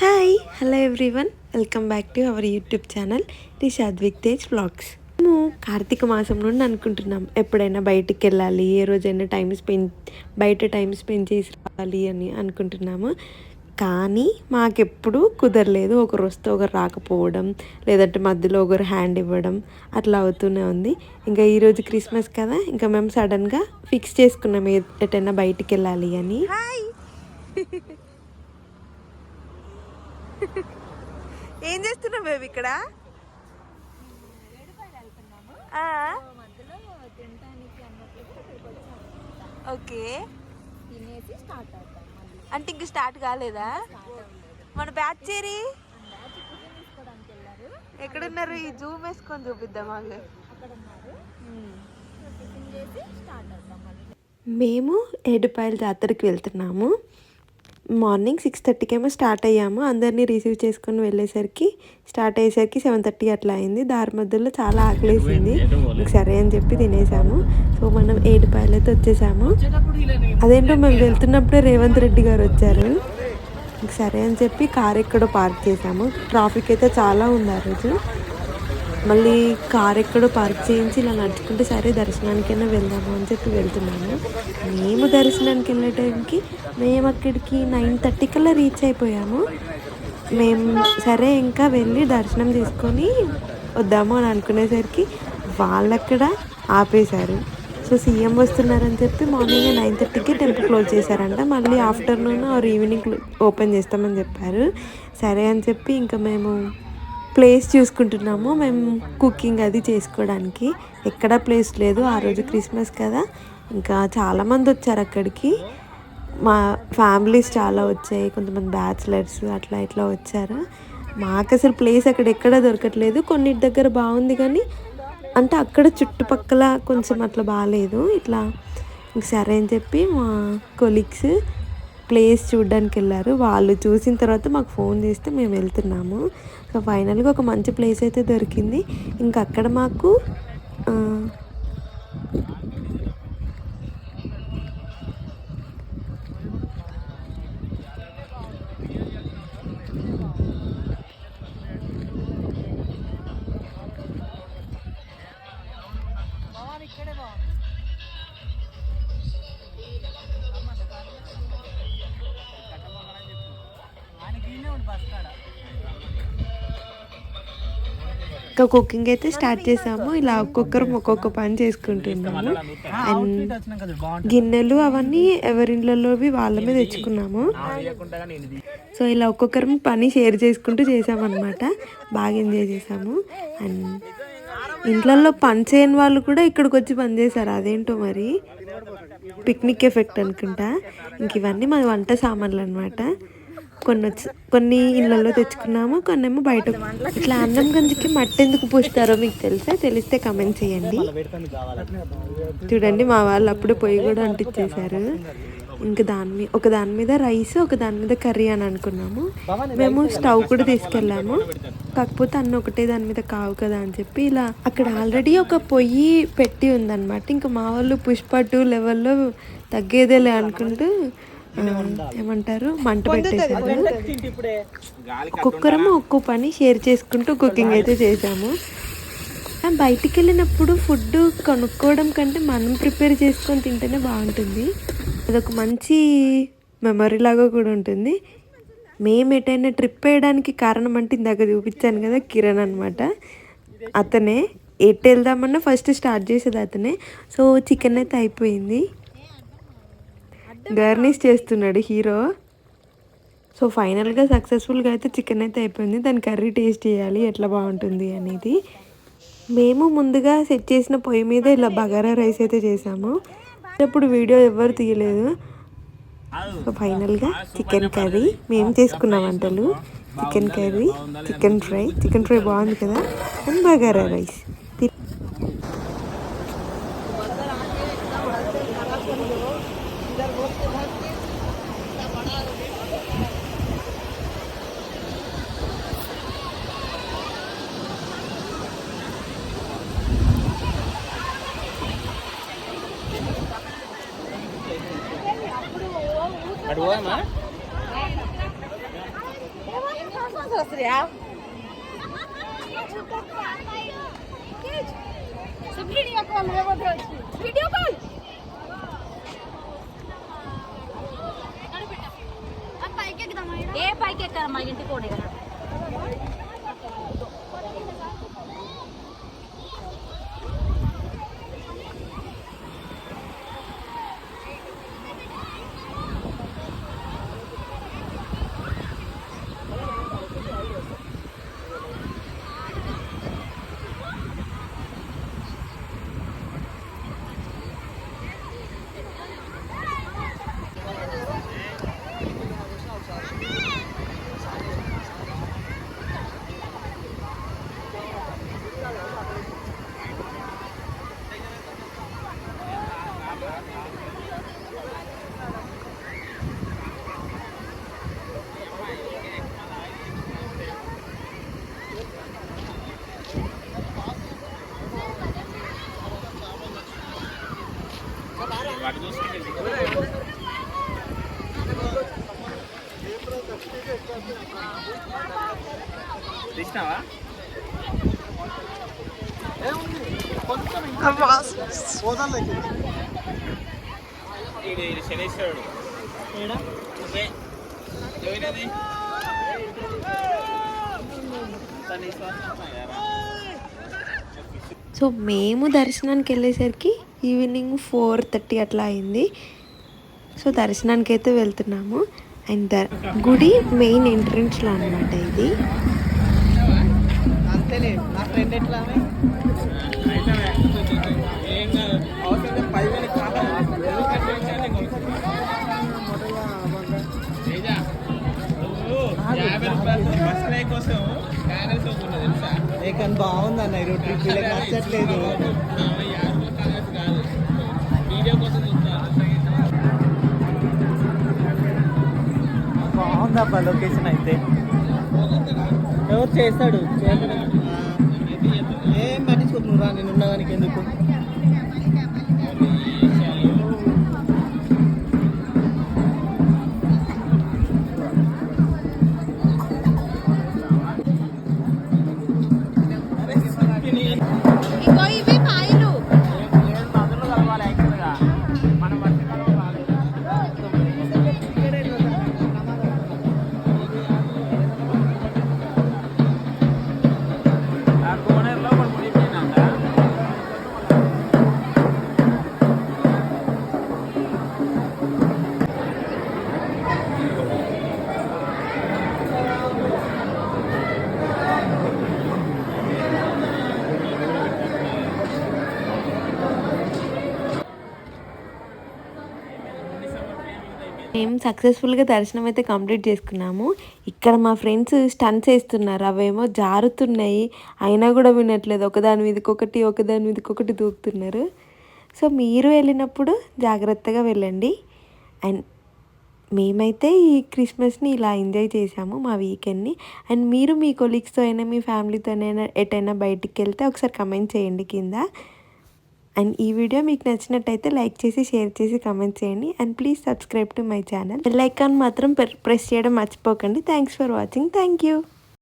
Hi hello everyone welcome back to our YouTube channel Rishad Vik Tej vlogs మేము కార్తీక మాసం నుండి అనుకుంటున్నాం ఎప్పుడైనా బయటికి వెళ్ళాలి ఏ రోజైనా టైం స్పెండ్ బయట టైం స్పెండ్ చేసి రావాలి అని అనుకుంటున్నాము. కానీ మాకెప్పుడు కుదరలేదు ఒకరు వస్తే ఒకరు రాకపోవడం లేదంటే మధ్యలో ఒకరు హ్యాండ్ ఇవ్వడం అట్లా అవుతూనే ఉంది. ఇంకా ఈరోజు క్రిస్మస్ కదా ఇంకా మేము సడన్గా ఫిక్స్ చేసుకున్నాం ఎటైనా బయటికి వెళ్ళాలి అని. ఏం చేస్తున్నావు బేబీ ఇక్కడ? ఓకే. తినేసి స్టార్ట్ అవుతాం అంటే ఇంక స్టార్ట్ కాలేదా? మన బ్యాచ్ చేరి ఎక్కడున్నారు? ఈ జూమ్ వేసుకొని చూపిద్దాం వాళ్ళు మేము ఏడుపాయల జాతరకి వెళ్తున్నాము. మార్నింగ్ సిక్స్ థర్టీకి ఏమో స్టార్ట్ అయ్యాము. అందరినీ రిసీవ్ చేసుకొని వెళ్ళేసరికి స్టార్ట్ అయ్యేసరికి సెవెన్ థర్టీ అట్లా అయింది. దారి మధ్యలో చాలా ఆకలేసింది. సరే అని చెప్పి తినేసాము. సో మనం ఏడుపాయలతో వచ్చేసాము. అదేంటో మేము వెళ్తున్నప్పుడే రేవంత్ రెడ్డి గారు వచ్చారు. సరే అని చెప్పి కార్ ఎక్కడో పార్క్ చేసాము. ట్రాఫిక్ అయితే చాలా ఉంది ఆ రోజు. మళ్ళీ కార్ ఎక్కడో పార్క్ చేయించి ఇలా నడుచుకుంటే సరే దర్శనానికైనా వెళ్దాము అని చెప్పి వెళ్తున్నాను. మేము దర్శనానికి వెళ్ళే టైంకి మేము అక్కడికి నైన్ థర్టీ కల్లా రీచ్ అయిపోయాము. మేము సరే ఇంకా వెళ్ళి దర్శనం చేసుకొని వద్దాము అని అనుకునేసరికి వాళ్ళక్కడ ఆపేశారు. సో సీఎం వస్తున్నారని చెప్పి మార్నింగ్ నైన్ థర్టీకి టెంపుల్ క్లోజ్ చేశారంట. మళ్ళీ ఆఫ్టర్నూన్ ఆర్ ఈవినింగ్ ఓపెన్ చేస్తామని చెప్పారు. సరే అని చెప్పి ఇంకా మేము ప్లేస్ చూసుకుంటున్నాము. మేము కుకింగ్ అది చేసుకోవడానికి. ఎక్కడ ప్లేస్ లేదు. ఆ రోజు క్రిస్మస్ కదా. ఇంకా చాలామంది వచ్చారు అక్కడికి. మా ఫ్యామిలీస్ చాలా వచ్చాయి. కొంతమంది బ్యాచిలర్స్ అట్లా ఇట్లా వచ్చారు. మాకు అసలు ప్లేస్ అక్కడ ఎక్కడ దొరకట్లేదు. కొన్నిటి దగ్గర బాగుంది కానీ అంటే అక్కడ చుట్టుపక్కల కొంచెం అట్లా బాగాలేదు ఇట్లా సరే అని చెప్పి మా కొలీగ్స్ ప్లేస్ చూడడానికి వెళ్ళారు వాళ్ళు చూసిన తర్వాత మాకు ఫోన్ చేస్తే మేము వెళ్తున్నాము. సో ఫైనల్గా ఒక మంచి ప్లేస్ అయితే దొరికింది. ఇంకా అక్కడ మాకు ఇంకా కుకింగ్ అయితే స్టార్ట్ చేసాము. ఇలా ఒక్కొక్కరు ఒక్కొక్క పని చేసుకుంటున్నాము అండ్ గిన్నెలు అవన్నీ ఎవరిళ్ళలోవి వాళ్ళమే తెచ్చుకున్నాము. సో ఇలా ఒక్కొక్కరం పని షేర్ చేసుకుంటూ చేసామన్నమాట. బాగా ఎంజాయ్ చేసాము. అండ్ ఇంట్లలో పని చేయని వాళ్ళు కూడా ఇక్కడికి వచ్చి పని చేశారు. అదేంటో మరి? పిక్నిక్ ఎఫెక్ట్ అనుకుంటా. ఇంక ఇవన్నీ మన వంట సామాన్లు అనమాట కొన్ని వచ్చి కొన్ని ఇళ్ళల్లో తెచ్చుకున్నాము కొన్ని ఏమో బయట. ఇట్లా అన్నం గంజికి మట్టి ఎందుకు పూస్తారో మీకు తెలుసా తెలిస్తే కమెంట్ చేయండి. చూడండి మా వాళ్ళు అప్పుడు పొయ్యి కూడా అంటించేశారు ఇంకా దాని మీద ఒక దాని మీద రైస్ ఒక దాని మీద కర్రీ అని అనుకున్నాము. మేము స్టవ్ కూడా తీసుకెళ్ళాము. కాకపోతే అన్న ఒకటే దాని మీద కావు కదా అని చెప్పి ఇలా అక్కడ ఆల్రెడీ ఒక పొయ్యి పెట్టి ఉందన్నమాట. ఇంకా మా వాళ్ళు పుష్ప టూ లెవెల్లో తగ్గేదేలే అనుకుంటూ ఏమంటారు? మంట పెట్టేశారు. ఒక్కొక్కరము ఒక్కో పని షేర్ చేసుకుంటూ కుకింగ్ అయితే చేసాము బయటికి వెళ్ళినప్పుడు ఫుడ్ కొనుక్కోవడం కంటే మనం ప్రిపేర్ చేసుకొని తింటేనే బాగుంటుంది. అదొక మంచి మెమరీ లాగా కూడా ఉంటుంది. మేము ఎటైనా ట్రిప్ వేయడానికి కారణం అంటే ఇందాక చూపించాను కదా కిరణ్ అనమాట అతనే ఎటు వెళ్దామన్నా ఫస్ట్ స్టార్ట్ చేసేది అతనే. సో చికెన్ అయితే అయిపోయింది. గర్నీస్ చేస్తున్నాడు హీరో. సో ఫైనల్గా సక్సెస్ఫుల్గా అయితే చికెన్ అయితే అయిపోయింది. దాని కర్రీ టేస్ట్ చేయాలి ఎట్లా బాగుంటుంది అనేది. మేము ముందుగా సెట్ చేసిన పొయ్యి మీద ఇలా బగారా రైస్ అయితే చేసాము. అప్పుడు వీడియో ఎవరు తీయలేదు. సో ఫైనల్గా చికెన్ కర్రీ. మేము చేసుకున్న వంటలు. Chicken curry chicken fry. Chicken fry బాగుంది కదా? And bagara rice. అడుగుమా video call ఏ పైకి ఎక్కారు మా కదా. కూడా శనేశ్వరుడు సో మేము దర్శనానికి వెళ్ళేసరికి ఈవినింగ్ ఫోర్ థర్టీ అట్లా అయింది. సో దర్శనానికి అయితే వెళ్తున్నాము. అండ్ ద గుడి మెయిన్ ఎంట్రన్స్లో అనమాట ఇది. అంతేలే నా ఫ్రెండ్ ఎట్లా బాగుంది అన్న ఈరోజు ట్రిప్. వీళ్ళకి నచ్చట్లేదు. యాభై కాంగ్రెస్ కాదు వీడియో కోసం చూస్తాను బాగుంది అబ్బా లొకేషన్ అయితే. ఎవరు చేస్తాడు? ఏం పట్టించుకోకు నువ్వు రా నేను ఉన్నదానికి ఎందుకు? మేము సక్సెస్ఫుల్గా దర్శనం అయితే కంప్లీట్ చేసుకున్నాము. ఇక్కడ మా ఫ్రెండ్స్ స్టన్స్ వేస్తున్నారు. అవేమో జారుతున్నాయి. అయినా కూడా వినట్లేదు. ఒకదాని మీదకొకటి ఒకదాని మీదకి ఒకటి దూకుతున్నారు. సో మీరు వెళ్ళినప్పుడు జాగ్రత్తగా వెళ్ళండి. అండ్ మేమైతే ఈ క్రిస్మస్ని ఇలా ఎంజాయ్ చేసాము మా వీకెండ్ని అండ్ మీరు మీ కొలీగ్స్తో అయినా మీ ఫ్యామిలీతోనైనా ఎటైనా బయటికి వెళ్తే ఒకసారి కమెంట్ చేయండి కింద. అండ్ ఈ వీడియో మీకు నచ్చినట్టయితే లైక్ చేసి షేర్ చేసి కమెంట్ చేయండి. And please subscribe to my channel bell icon మాత్రం ప్రెస్ చేయడం మర్చిపోకండి. Thanks for watching thank you